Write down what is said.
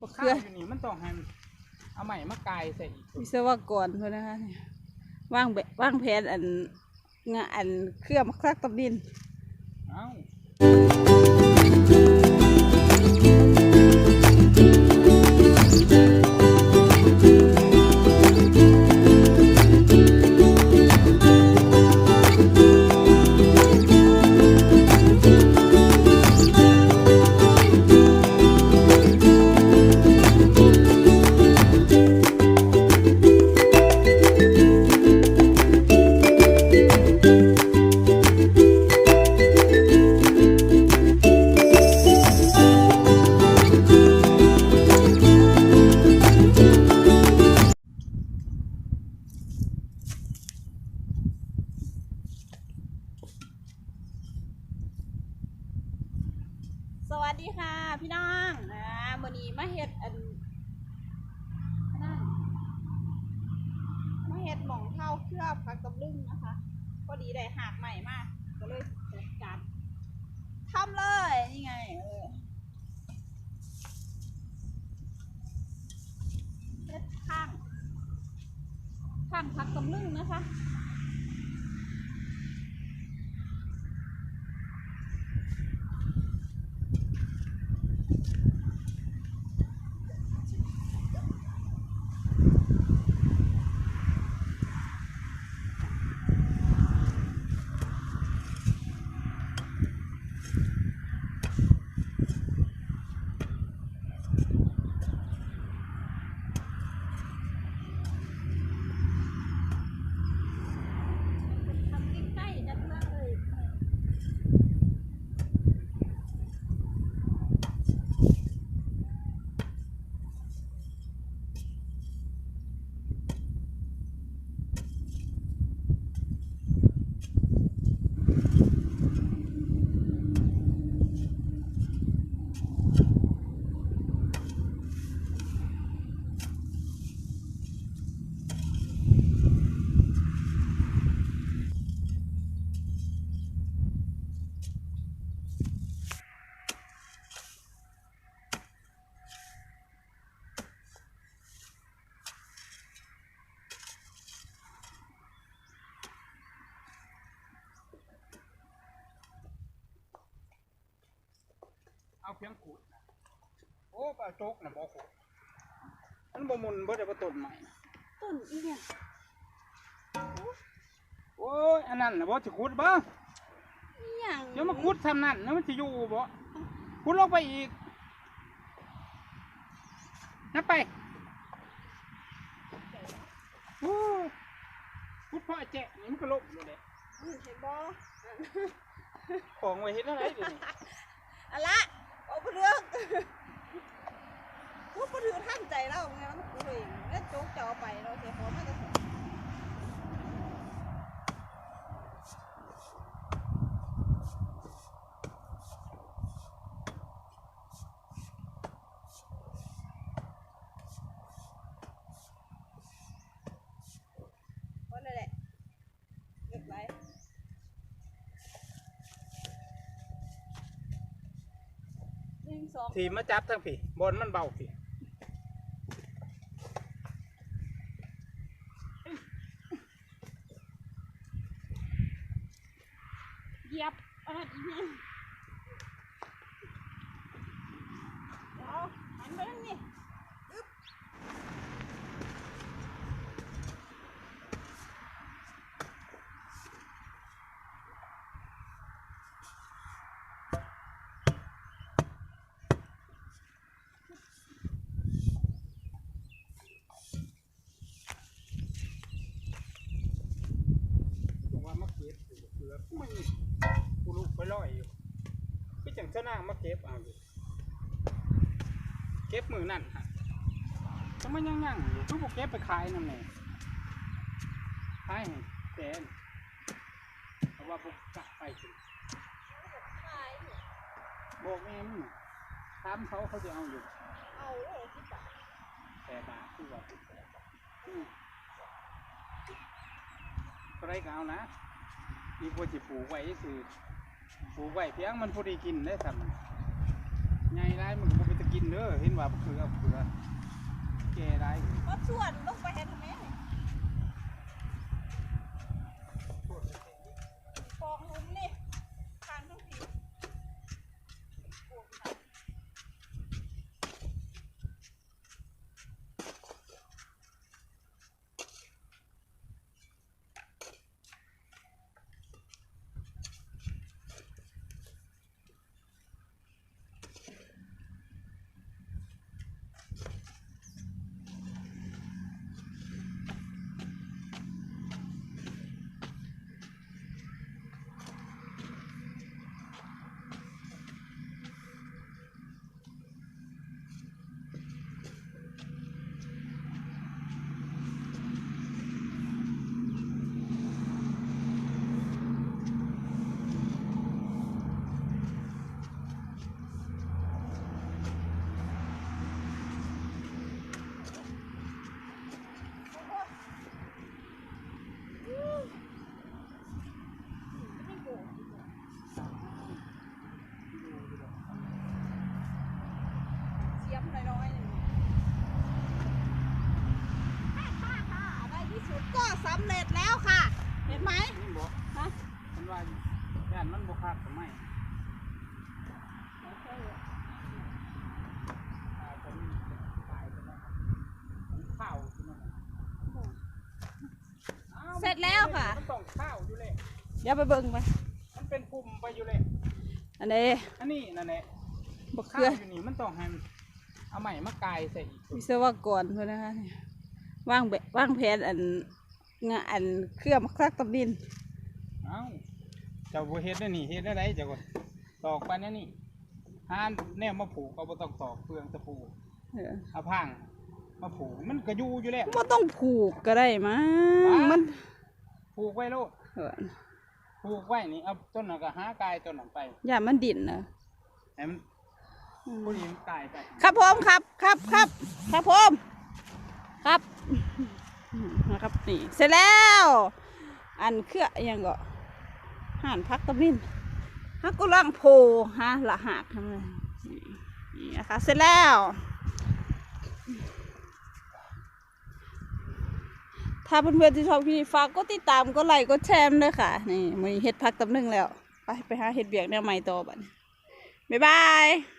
บักข้าเขือวอยู่นี่มันต้องให้เอาใหม่มากายใส่อีกวิศวกรเพื่อนนะคะเนี่ยวางแบบวางแผนอันงานอันเครื่องมักซักตับดิน เอ้า พี่น้องนะมื่อนี้มาเห็ดอันนั่นมาเห็ดหมองเท่าเคลือบผักกับลึงนะคะพอดีได้หากใหม่มากก็เลยจัดการทำเลยนี่ไงเออเฮ็ดข้างข้างผักกับลึงนะคะ ทำใกล้ๆกันเลย เอาเพียงขูดนะโอ้ปลาโจกนะบ่ขูดมันบ่มุนบ่ได้บ่ต้นใหม่ต้นอีเนี่ยโอ้ยอันนั้นน่ะบ่สิขุดบ่อีหยังเดี๋ยวมาขุดทำนั่นแล้วมันสิอยู่บ่ขุดลงไปอีกนับไปโอ้ยขุดเพราะไอ้แจ๊ะนี่มันก็ลบอยู่เลยเห็นบ่ของไว้เฮ็ดอะไรเดี๋ยวนี้อะละ เอาไปเรื่องกูก็ถือท่านใจเราไงมันกูเองแล้วโจ๊กจะเอาไปเราเสียหัวมันจะเสียคนนั่นแหละเก็บไว้หนึ่ง สองทีมมาจับทั้งพี่บนมันเบาพี่เหยียบอะอีเนี่ยเดี๋ยวหันไปทางนี้อึ๊บ บอกว่ามาเก็บ อยู่เกลือไม่กูลูกไปลอยอยู่พี่จังเจ้านางมาเก็บเอาอยู่เก็บมือนั่นฮะจะมันยังยังอยู่ทุกบอกเก็บไปขายนั่นแหละขายให้แสนเพราะว่าพวกกลับไปถึงบอกแม่มึงถามเขาเขาจะเอาอยู่ เอาโลละสิบาทแต่บาทคือว่าอืมก็ได้ก็เอานะ มีพวกจิปลูกไว้คือปลูกไว้เพียงมันพอดีกินได้ทำไงไรมันก็บ่ไปจะกินกินเด้อเห็นว่าเขือเขือแก่ได้ก็ส่วนลงไปเห็นไหมฟองหลุมนี่ทางทั้งสี่ปวดค่ะ เสียมน้อยๆหนึ่งฮ่าฮ่าฮ่าได้ที่ สุดก็สำเร็จแล้วค่ะ เห็นไหมนี่บอกฮะมันว่าย่านมันบกคักทำไมตายคนตายไปแล้วมันข้าวขึ้นมาอ้าเสร็จแล้วค่ะ มันต้องข้าวอยู่เลยเดี๋ยวไปเบิ่งไปมันเป็นปุ่มไปอยู่เลย อันนี้อันนี้นั่นแหละบักข้าเขืวออยู่นี่มันต้องให้มันเอาใหม่มากายใส่อีก วิศวกรเพื่อนนะคะเนี่ยวางแบบวางแผนอัน งานอันเครื่องมักซักตำดินเอ้าเจ้าบ่เฮ็ดได้นี่เฮ็ดได้ไรเจ้าก็ตอกไปนั่นนี่หาแนวมาผูกก็บ่ต้องตอกเปลืองตะปูเออเอาพังมาผูกมันก็อยู่อยู่แล้วบ่ต้องผูกก็ได้มั้งมันผูกไว้โลดเออผูกไว้นี่เอาต้นนั้นก็หากายต้นนั้นไปอย่ามันดิ่นนะให้มันอืมผู้นี้มันกายไป ครับผมครับครับครับครับผมครับอืม นี่เสร็จแล้ว อันเครืออยังก็ห่านพักตำดินฮักกุลังโพฮะละหักทำไมนี่นี่นะคะเสร็จแล้วถ้าเพื่อนๆที่ชอบคลิปนี้ฝากกดติดตามกดไลค์กดแชร์ด้วยค่ะ นี่มีเฮ็ดพักตำลึงแล้ว ไปไปหาเฮ็ดเบียกแนวใหม่ต่อบัดนี้บ๊ายบาย